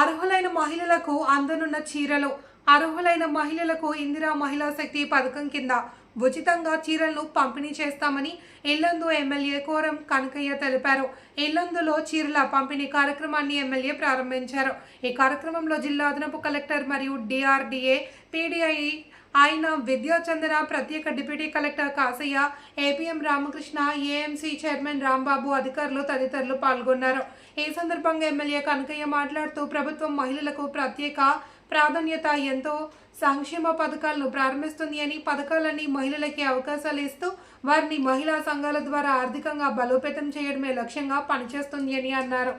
అర్హులైన మహిళలకు అందనున్న చీరలు అర్హులైన మహిళలకు ఇందిరా మహిళా శక్తి పథకం కింద ఉచితంగా చీరలను పంపిణీ చేస్తామని ఇల్లందు ఎమ్మెల్యే కోరం కనకయ్య తెలిపారు. ఇల్లందులో చీరల పంపిణీ కార్యక్రమాన్ని ఎమ్మెల్యే ప్రారంభించారు. ఈ కార్యక్రమంలో జిల్లా అదనపు కలెక్టర్ మరియు డిఆర్డీఏ పీడీఐ ఆయన విద్యాచందన ప్రత్యేక deputy collector Kasaiah APM Ramakrishna AMC chairman Rambabu అధికారులు తదితరులు పాల్గొన్నారు. ఈ సందర్భంగా ఎమ్మెల్యే కనకయ్య మాట్లాడుతూ ప్రభుత్వం మహిళలకు ప్రత్యేక ప్రాధాన్యత ఎంతో సంక్షేమ పథకాలను ప్రారంభిస్తుంది అని పథకాలన్నీ మహిళలకి అవకాశాలు ఇస్తూ వారిని మహిళా సంఘాల ద్వారా ఆర్థికంగా బలోపేతం చేయడమే లక్ష్యంగా పనిచేస్తుంది అని అన్నారు.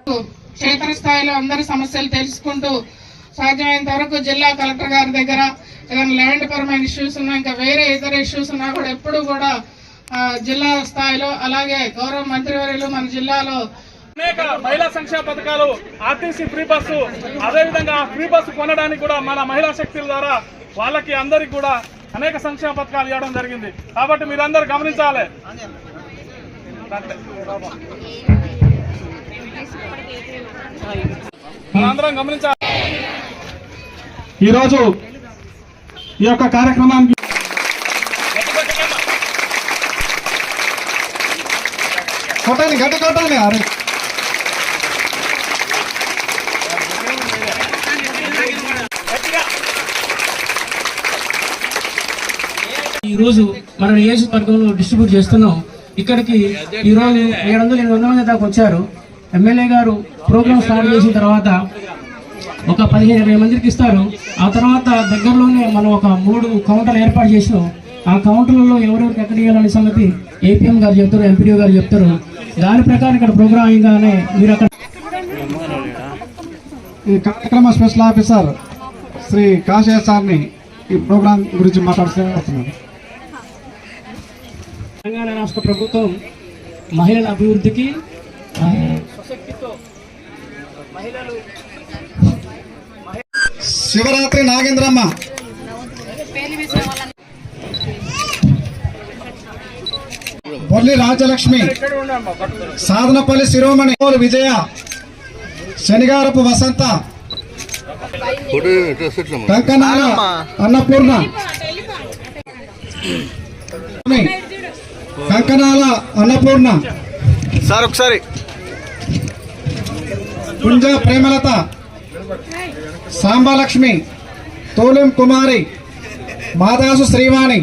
క్షేత్రస్థాయిలో అందరి సమస్యలు తెలుసుకుంటూ సాధ్యమైనంత వరకు జిల్లా కలెక్టర్ గారి దగ్గర ఏదైనా ల్యాండ్ పరమైన ఇష్యూస్ ఉన్నా ఇంకా వేరే ఇతర ఇష్యూస్ ఉన్నా కూడా ఎప్పుడు కూడా జిల్లా స్థాయిలో అలాగే గౌరవ మంత్రివర్యులు మన జిల్లాలో అనేక మహిళా సంక్షేమ పథకాలు ఆర్టీసీ ఫ్రీ బస్సు అదేవిధంగా ఫ్రీ బస్సు కొనడానికి కూడా మన మహిళా శక్తుల ద్వారా వాళ్ళకి అందరికి కూడా అనేక సంక్షేమ పథకాలు ఇవ్వడం జరిగింది. కాబట్టి మీరందరూ గమనించాలి. మనందరం గమనించాలి. ఈరోజు ఈ యొక్క కార్యక్రమానికి కొట్టాలి గట్టి కొట్టాలి అరే. ఈ రోజు మన నియోజకవర్గంలో డిస్ట్రిబ్యూట్ చేస్తున్నాం. ఇక్కడికి ఈరోజు ఏడు వందల ఎనిమిది వందల మంది దాకా వచ్చారు. ఎమ్మెల్యే గారు ప్రోగ్రామ్ స్టార్ట్ చేసిన తర్వాత ఒక పదిహేను ఇరవై మందికి ఇస్తారు. ఆ తర్వాత దగ్గరలోనే మనం ఒక మూడు కౌంటర్లు ఏర్పాటు చేసినాం. ఆ కౌంటర్లలో ఎవరెవరికి ఎక్కడ ఇవ్వాలనే సంగతి ఏపీఎం గారు చెప్తారు ఎంపీడీ గారు చెప్తారు. దాని ప్రకారం ఇక్కడ ప్రోగ్రామ్ అయ్యగానే మీరు అక్కడ ఈ కార్యక్రమ స్పెషల్ ఆఫీసర్ శ్రీ కాశయ్య సార్ని ఈ ప్రోగ్రాం గురించి మాట్లాడుతున్నాను తెలంగాణ రాష్ట్ర ప్రభుత్వం మహిళల అభివృద్ధికి మహిళలు శివరాత్రి నాగేంద్రమ్మ. బొల్లి రాజలక్ష్మి సాధనపల్లి శిరోమణి విజయ శనిగారపు వసంత కంకనాల అన్నపూర్ణ కంకనాల అన్నపూర్ణ సార్ ఒకసారి. Punja Premalatha సాంబలక్ష్మి తోలెం కుమారి మాదాసు శ్రీవాణి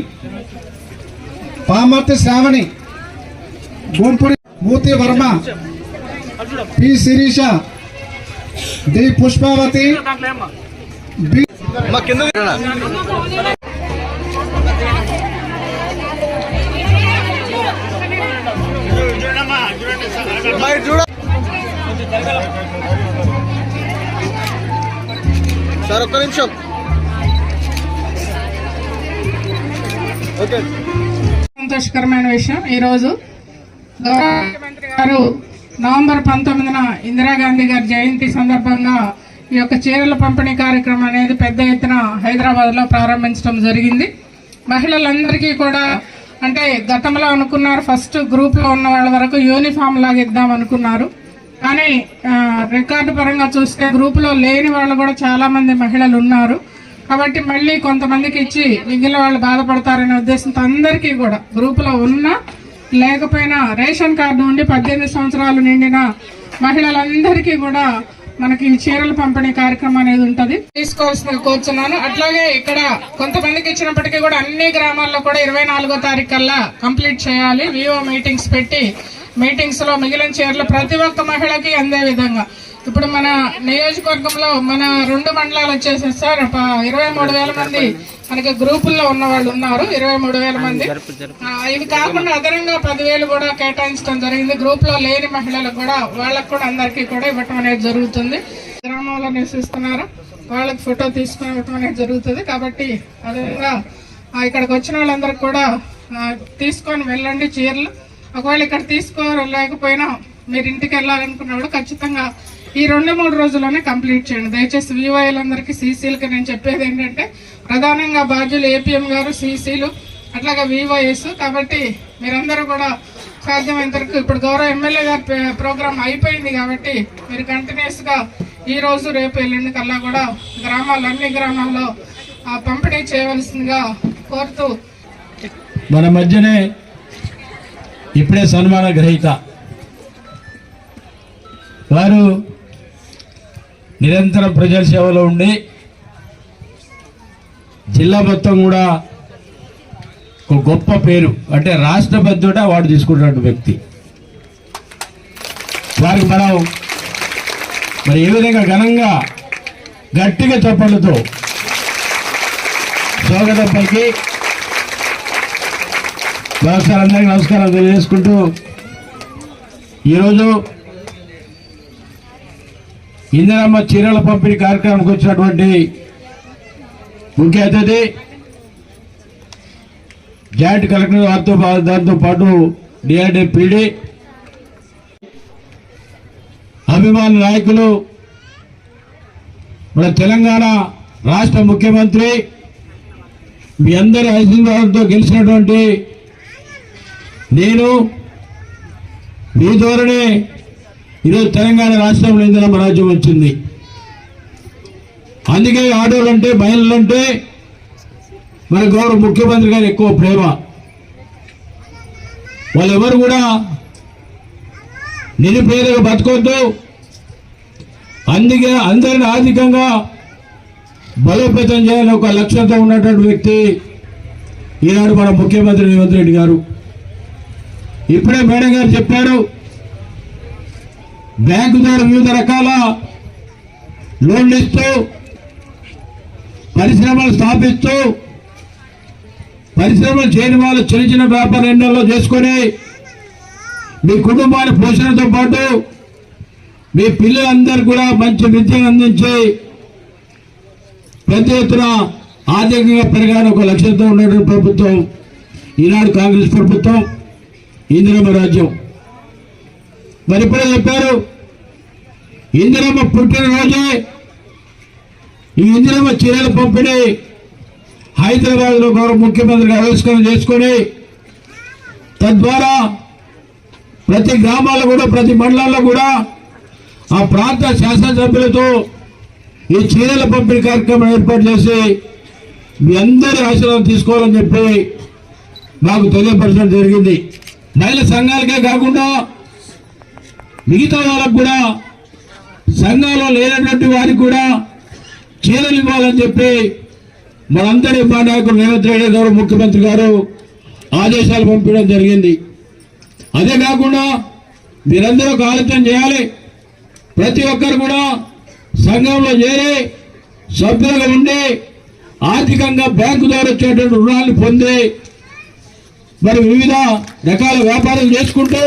పామర్తి శ్రావణి గుంపుడి మూర్తి వర్మ పి శిరీష డి పుష్పావతి దాంట్లో ఏమ్మా బి మా కింద చూడ sir ఒక్క నిమిషం. ఓకే. సంతోషకరమైన విషయం ఈరోజు గౌరవ ముఖ్యమంత్రి గారు నవంబర్ పంతొమ్మిదిన ఇందిరాగాంధీ గారి జయంతి సందర్భంగా ఈ యొక్క చీరల పంపిణీ కార్యక్రమం అనేది పెద్ద ఎత్తున హైదరాబాద్లో ప్రారంభించడం జరిగింది. మహిళలందరికీ కూడా అంటే గతంలో అనుకున్నారు ఫస్ట్ గ్రూప్లో ఉన్న వాళ్ళ వరకు యూనిఫామ్ లాగా ఇద్దాం అనుకున్నారు. కానీ రికార్డు పరంగా చూస్తే గ్రూపులో లేని వాళ్ళు కూడా చాలామంది మహిళలు ఉన్నారు. కాబట్టి మళ్ళీ కొంతమందికి ఇచ్చి మిగిలిన వాళ్ళు బాధపడతారనే ఉద్దేశంతో అందరికీ కూడా గ్రూపులో ఉన్నా లేకపోయినా రేషన్ కార్డు నుండి పద్దెనిమిది సంవత్సరాలు నిండిన మహిళలందరికీ కూడా మనకి ఈ పంపిణీ కార్యక్రమం అనేది ఉంటుంది. తీసుకోవాల్సిన కోరుచున్నాను అట్లాగే ఇక్కడ కొంతమందికి ఇచ్చినప్పటికీ కూడా అన్ని గ్రామాల్లో కూడా ఇరవై నాలుగో తారీఖు కల్లా కంప్లీట్ చేయాలి. వివో మీటింగ్స్ పెట్టి మీటింగ్స్లో మిగిలిన చీరలు ప్రతి ఒక్క మహిళకి అందే విధంగా. ఇప్పుడు మన నియోజకవర్గంలో మన రెండు మండలాలు వచ్చేసి సార్. ఇరవై మూడు వేల మంది మనకి గ్రూపుల్లో ఉన్న వాళ్ళు ఉన్నారు. ఇరవై మూడు వేల మంది. ఇవి కాకుండా అదనంగా పదివేలు కూడా కేటాయించడం జరిగింది. గ్రూప్లో లేని మహిళలకు కూడా వాళ్ళకు కూడా అందరికీ కూడా ఇవ్వటం అనేది జరుగుతుంది. గ్రామంలో నివసిస్తున్నారు. వాళ్ళకి ఫోటో తీసుకుని ఇవ్వటం అనేది జరుగుతుంది. కాబట్టి అదేవిధంగా ఇక్కడికి వచ్చిన వాళ్ళందరికీ కూడా తీసుకొని వెళ్ళండి చీరలు. ఒకవేళ ఇక్కడ తీసుకోరు లేకపోయినా మీరు ఇంటికి వెళ్ళాలనుకున్నప్పుడు ఖచ్చితంగా ఈ రెండు మూడు రోజుల్లోనే కంప్లీట్ చేయండి. దయచేసి వివైలందరికీ సీసీలకి నేను చెప్పేది ఏంటంటే ప్రధానంగా బాధ్యులు ఏపీఎం గారు సీసీలు అట్లాగే వివైఎస్ కాబట్టి మీరందరూ కూడా సాధ్యమైనంత వరకు ఇప్పుడు గౌరవ ఎమ్మెల్యే గారి ప్రోగ్రామ్ అయిపోయింది కాబట్టి మీరు కంటిన్యూస్గా ఈ రోజు రేపు ఎల్లుండి కల్లా కూడా గ్రామాలు అన్ని గ్రామాల్లో ఆ పంపిణీ చేయవలసిందిగా కోరుతూ మన మధ్యనే ఇప్పుడే సన్మాన గ్రహీత. వారు నిరంతరం ప్రజల సేవలో ఉండి జిల్లా మొత్తం కూడా ఒక గొప్ప పేరు అంటే రాష్ట్ర పెద్దట వాడు తీసుకుంటున్న వ్యక్తి. వారికి మనం మరి ఏ విధంగా ఘనంగా గట్టిగా చప్పట్లతో స్వాగతం పైకి నమస్కారం అందరికీ నమస్కారం తెలియజేసుకుంటూ ఈరోజు ఇందిరమ్మ చీరల పంపిణీ కార్యక్రమానికి వచ్చినటువంటి ముఖ్య అతిథి జాయింట్ కలెక్టర్ వారితో పా- దాంతో పాటు డిఆర్డీ పీడీ అభిమాన నాయకులు మన తెలంగాణ రాష్ట్ర ముఖ్యమంత్రి మీ అందరి ఆశీర్వాదంతో గెలిచినటువంటి నేను మీ ద్వారానే ఈరోజు తెలంగాణ రాష్ట్రంలో ఇందిరమ్మ రాజ్యం వచ్చింది. అందుకే ఆడవాళ్ళు అంటే అంటే మన గౌరవ ముఖ్యమంత్రి గారు ఎక్కువ ప్రేమ. వాళ్ళెవరు కూడా నిరుపేదగా బతకొద్దు. అందుకే అందరిని ఆర్థికంగా బలోపేతం చేయాలని ఒక లక్ష్యంతో ఉన్నటువంటి వ్యక్తి ఈనాడు మన ముఖ్యమంత్రి రేవంత్ రెడ్డి గారు. ఇప్పుడే మేడం గారు చెప్పారు బ్యాంకు ద్వారా వివిధ రకాల లోన్లు ఇస్తూ పరిశ్రమలు స్థాపిస్తూ పరిశ్రమలు చేయని వాళ్ళు చిన్న చిన్న వ్యాపార రంగాల్లో చేసుకొని మీ కుటుంబాన్ని పోషణతో పాటు మీ పిల్లలందరూ కూడా మంచి విద్యను అందించి పెద్ద ఎత్తున ఆర్థికంగా పెరగాలని ఒక లక్ష్యంతో ఉన్నటువంటి ప్రభుత్వం ఈనాడు కాంగ్రెస్ ప్రభుత్వం. ఇందిరమ్మ రాజ్యం. మరి ఇప్పుడే చెప్పారు? ఇందిరమ్మ పుట్టినరోజే ఈ ఇందిరమ్మ చీరల పంపిణీ హైదరాబాద్లో గౌరవ ముఖ్యమంత్రి ఆవిష్కరణ చేసుకొని తద్వారా ప్రతి గ్రామాల్లో కూడా ప్రతి మండలాల్లో కూడా ఆ ప్రాంత శాసనసభ్యులతో ఈ చీరల పంపిణీ కార్యక్రమం ఏర్పాటు చేసి మీ అందరి ఆశీర్వాదం తీసుకోవాలని చెప్పి మాకు తెలియపరచడం జరిగింది. మహిళా సంఘాలకే కాకుండా మిగతా వాళ్ళకు కూడా సంఘంలో లేనటువంటి వారికి కూడా చీరలు ఇవ్వాలని చెప్పి మనందరి మా నాయకుడు రేవంత్ రెడ్డి గారు ముఖ్యమంత్రి గారు ఆదేశాలు పంపించడం జరిగింది. అదే కాకుండా మీరందరూ ఒక ఆలోచన చేయాలి. ప్రతి ఒక్కరు కూడా సంఘంలో చేరి సభ్యులుగా ఉండి ఆర్థికంగా బ్యాంకు ద్వారా వచ్చేటువంటి రుణాలను పొంది మరి వివిధ రకాల వ్యాపారం చేసుకుంటూ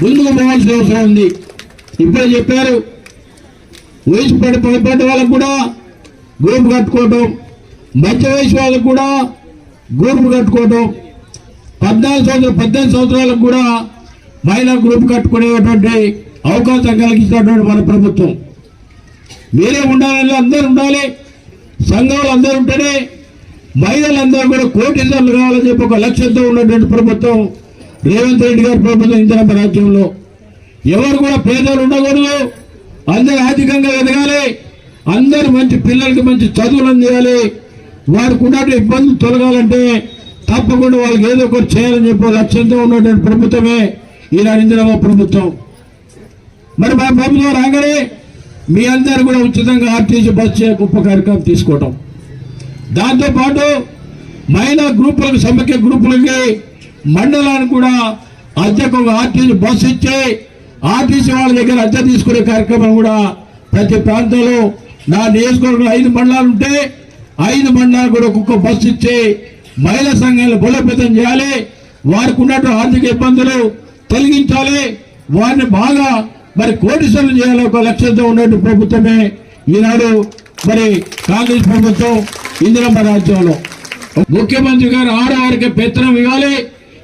ముందుకు పోవాల్సిన అవసరం ఉంది. ఇప్పుడే చెప్పారు వయసు పడి పడిపడ్డ వాళ్ళకు కూడా గ్రూప్ కట్టుకోవటం మధ్య వయసు వాళ్ళకు కూడా గ్రూప్ కట్టుకోవటం పద్నాలుగు సంవత్సరాలు పద్దెనిమిది సంవత్సరాలకు కూడా మహిళా గ్రూప్ కట్టుకునేటువంటి అవకాశం కలిగించినటువంటి మన ప్రభుత్వం. మీరే ఉండాలని అందరూ ఉండాలి సంఘాలు అందరూ ఉంటేనే మహిళలందరూ కూడా కోటి కోటీశ్వర్లు కావాలని చెప్పి ఒక లక్ష్యంతో ఉన్నటువంటి ప్రభుత్వం రేవంత్ రెడ్డి గారి ప్రభుత్వం ఇందిరమ్మ రాజ్యంలో. ఎవరు కూడా పేదలు ఉండకూడదు. అందరూ ఆర్థికంగా ఎదగాలి. అందరూ మంచి పిల్లలకి మంచి చదువులు అందియాలి. వారికి ఉన్నటువంటి ఇబ్బందులు తొలగాలంటే తప్పకుండా వాళ్ళకి ఏదో ఒకటి చేయాలని చెప్పి లక్ష్యంతో ఉన్నటువంటి ప్రభుత్వమే ఈనాడు ఇందిరమ్మ ప్రభుత్వం. మరి మా ప్రభుత్వం రాగానే మీ అందరు కూడా ఉచితంగా ఆర్టీసీ బస్ చే గొప్ప కార్యక్రమం తీసుకోవటం. దాంతోపాటు మహిళా గ్రూపులకు సమైక్య గ్రూపులకి మండలానికి కూడా అద్దెకు ఒక ఆర్టీసీ బస్సు ఇచ్చి ఆర్టీసీ వాళ్ళ దగ్గర అద్దె తీసుకునే కార్యక్రమం కూడా ప్రతి ప్రాంతంలో నా నియోజకవర్గంలో ఐదు మండలాలు ఉంటే ఐదు మండలాలు కూడా ఒక్కొక్క బస్సు ఇచ్చి మహిళా సంఘాలను బలోపేతం చేయాలి. వారికి ఉన్నటువంటి ఆర్థిక ఇబ్బందులు తొలగించాలి. వారిని బాగా మరి కోటీశ్వరులు చేయాలి. ఒక లక్ష్యంతో ఉన్నటువంటి ప్రభుత్వమే ఈనాడు మరి కాంగ్రెస్ ప్రభుత్వం ఇందిరమ్మ రాజ్యంలో. ముఖ్యమంత్రి గారు ఆడవారికి పెత్తనం ఇవ్వాలి.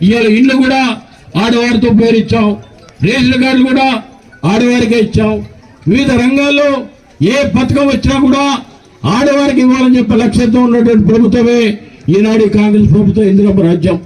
ఇవాళ ఇండ్లు కూడా ఆడవారితో పేరు ఇచ్చాం. రేషన్ కార్డు కూడా ఆడవారికే ఇచ్చాం. వివిధ రంగాల్లో ఏ పథకం వచ్చినా కూడా ఆడవారికి ఇవ్వాలని చెప్పే లక్ష్యంతో ఉన్నటువంటి ప్రభుత్వమే ఈనాడు కాంగ్రెస్ ప్రభుత్వం ఇందిరమ్మ రాజ్యం.